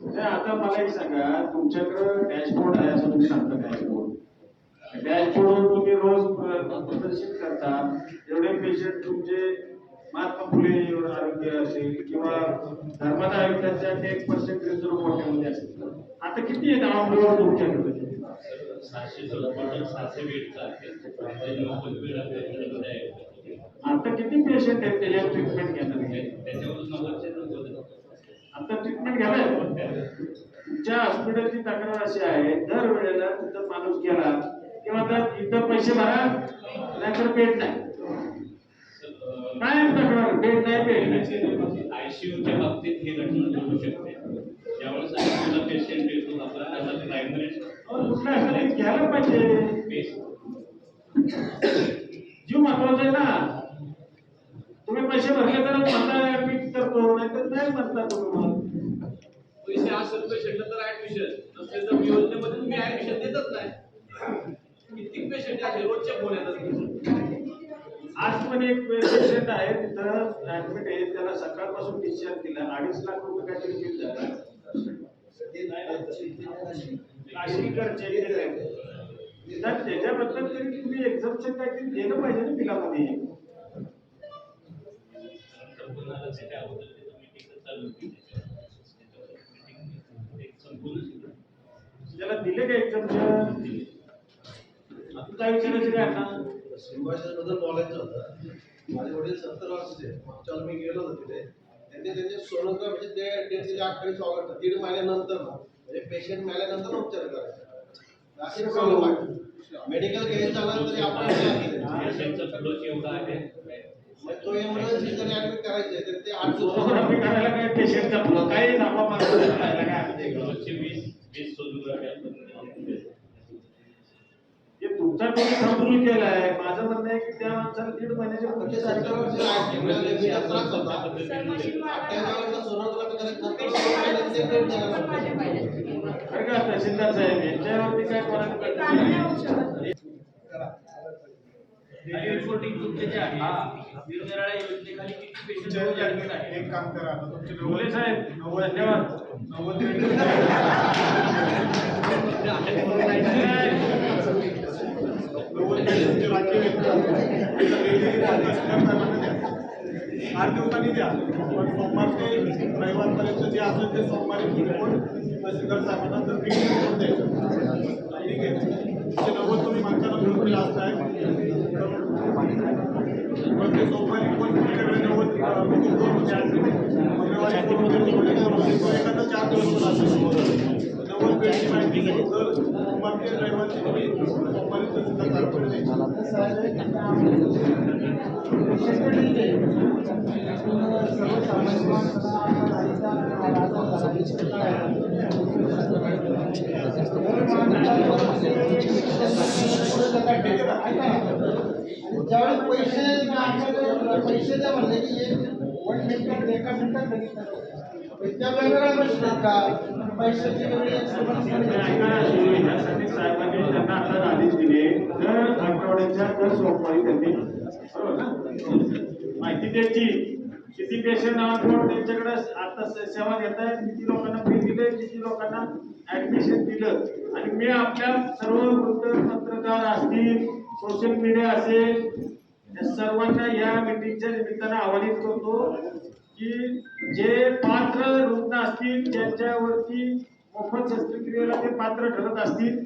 आता मला एक सांगा तुमच्याकडं डॅशबोर्ड आहे असं तुम्ही सांगता डॅशबोर्ड डॅशबोर्डवर तुम्ही रोज प्रदर्शित करता. एवढे पेशंट तुमचे महात्मा फुले आरोग्य असेल किंवा धर्मादा आयुक्ताच्या एक पर्सेंट रिझर्व कोट्यामध्ये असेल आता किती आहे नाव तुमच्याकडे? सहाशे बेडचा. आता किती पेशंट आहेत त्याच्यावर ट्रीटमेंट घेणार आहे त्याच्यावरच नव्वदचे नव्वद आहे. आता ट्रीटमेंट घ्यायला तुमच्या हॉस्पिटलची तक्रार अशी आहे दर वेळेला तिथं माणूस गेला किंवा तर इथं पैसे भरा नाहीतर बेड नाही. काय तक्रार? बेड नाही बेड नाही. आयसीयूच्या बाबतीत ही घटना घडू शकते. ज्यावेळेस आयसीयूला पेशंट येतो आपला त्याला प्रायमरी घ्यायला पाहिजे. जीव महत्त्वाचा आहे ना. तुम्ही पैसे भरले तर म्हणता नाही म्हणता पैसे असेल पेशंटला तर ऍडमिशन नसेल तर योजनेमध्ये तुम्ही ऍडमिशन देतच नाही. किती पेशंट असे रोजच्या फोन येतात. आज पण एक पेशंट आहे तिथं ऍडमिट आहे. त्याला सकाळपासून डिस्चार्ज दिला अडीच लाख रुपये काहीतरी बिल झालं. निदान त्याच्याबद्दल तरी तुम्ही एक्झामचं काहीतरी दिलं पाहिजे ना बिलामध्ये. संपूर्ण त्याच्या अगोदर तिथं meeting चालू होती त्याच्यावर. meeting एक संपूर्ण शिकलं. त्याला दिले का एक्झामचं आता काय विचारायचं काय आता? सिम्बायसिसबद्दल बोलायचं होतं. माझे वडील सत्तर वर्षाचे मागच्या मी गेलो होतो तिथे. त्यांनी त्यांचे सोनोग्राफी म्हणजे ते डेट दिली अठ्ठावीस ऑगस्ट दीड महिन्यानंतर ना म्हणजे पेशंट मेल्यानंतर उपचार करायचे. अशी प्रॉब्लेम आहे मेडिकल केस झाला तरी आपण एवढा आहे. तो एमर्जन्सी जरी ऍडमिट करायचे तर ते आठ दिवस सोनोग्राफी करायला काय मारायला काय वीस वीस सोनोग्राफी हे तुमचा तुम्ही कंट्रोल केलाय? माझं म्हणणं आहे की त्या माणसाला दीड महिन्याच्या म्हणजे सत्तर वर्ष आहे. एमर्जन्सीचा त्रास होता. अठ्ठावीस सोनोग्राफी करायचं ते डेट देणार बरं का तहसीलदार साहेब यांच्यावरती काय कोणाला रिपोर्टिंग तुमचे जे आहे निरनिराळ्या योजनेखाली किती पेशंट ऍडमिट आहे एक काम करा आता तुमचे ढोले साहेब धन्यवाद. नव्वद नव्वद बाकी आहेत. आठ दिवसांनी द्या. पण सोमवार ते रविवारपर्यंत जे असेल ते सोमवारी रिपोर्ट तहसीलदार साहेबांना जर रीड रिपोर्ट द्यायचा ठीक पण ते चार दिवस होता. असेल नव्वद पेजची माहिती घेऊन जर सोमवार ते रविवारची ज्यावेळी पैसे पैसे द्या म्हणले की वन मिनिटात एका मिनिटात लगेच त्या वेगवेगळ्या गोष्टी आहेत का? पैशाची वेगळी साहेबांनी त्यांना आता आदेश दिले. दर आठवड्याच्या दर सोमवारी त्यांनी माहिती द्यायची. किती पेशंट आहोत त्यांच्याकडे? आता सेवा घेत आहेत. किती लोकांना फी दिले किती लोकांना ऍडमिशन दिलं? आणि मी आपल्या सर्व वृत्तपत्रकार असतील सोशल मीडिया असेल सर्वांना या मिटिंगच्या निमित्तानं आवाहित करतो की जे पात्र रुग्ण असतील त्यांच्यावरती मोफत शस्त्रक्रियेला ते पात्र ठरत असतील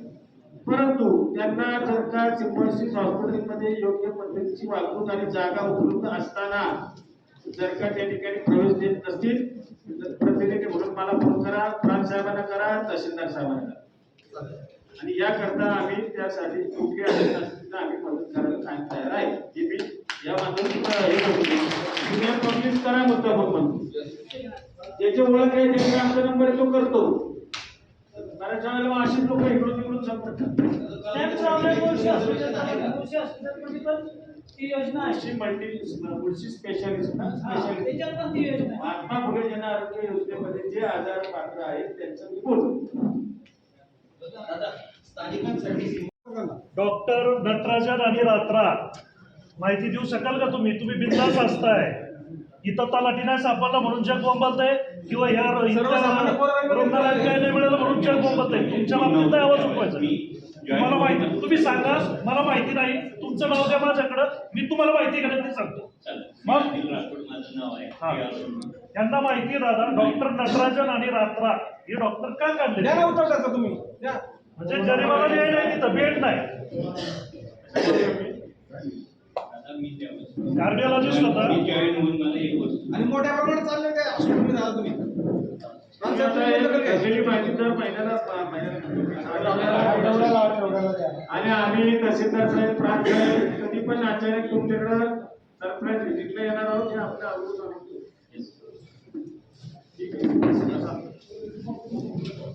परंतु त्यांना जर का सिम्बॉसिस हॉस्पिटलमध्ये योग्य पद्धतीची वागणूक आणि जागा उपलब्ध असताना जर का त्या ठिकाणी प्रवेश देत नसतील तर प्रतिनिधी म्हणून मला फोन करा प्रांत साहेबांना करा तहसीलदार साहेबांना करा. आणि याकरता आम्ही त्यासाठी कुठली अडचण असतील तर आम्ही मदत करायला कायम तयार आहे. हे मी या माध्यमातून पब्लिक करा मुद्दा म्हणून ज्याची ओळख आहे ज्याचा आमचा नंबर तो करतो. बऱ्याच वेळेला अशीच लोक इकडून तिकडून पण ती योजना अशी मल्टी पुढची स्पेशालिस्ट ना हा, महात्मा फुले जन आरोग्य योजनेमध्ये जे आजार पात्र आहेत त्यांचं मी बोलतो. स्थानिकांसाठी डॉक्टर नटराजन आणि रात्रा. माहिती देऊ शकाल का तुम्ही? तुम्ही बिंदास असताय इथं तलाठी नाही सापडला म्हणून जग बोंबलतंय किंवा ह्या रुग्णालयात काय नाही मिळालं म्हणून जग बोंबलतंय. तुमच्या बाबतीत आवाज उठवायचा तुम्हाला माहिती तुम्ही सांगा मला माहिती नाही. तुमचं नाव द्या माझ्याकडं. मी तुम्हाला माहिती का ते सांगतो. मग? निखिल राठोड माझं नाव आहे. अरुण. यांना माहिती दादा डॉक्टर नटराजन आणि रात्रा. हे डॉक्टर का काढले त्याचं तुम्ही. म्हणजे गरीबाला वेळ नाही तिथं बेड नाही. कार्डिओलॉजिस्ट होता आणि मोठ्या प्रमाणात चाललंय काय हॉस्पिटलमध्ये आला तुम्ही आणि आम्ही तहसीलदार साहेब प्रांत कधी पण अचानक तुमच्याकडं सरप्राईज व्हिजिटला येणार आहोत हे आपलं अवगत सांगतो ठीक आहे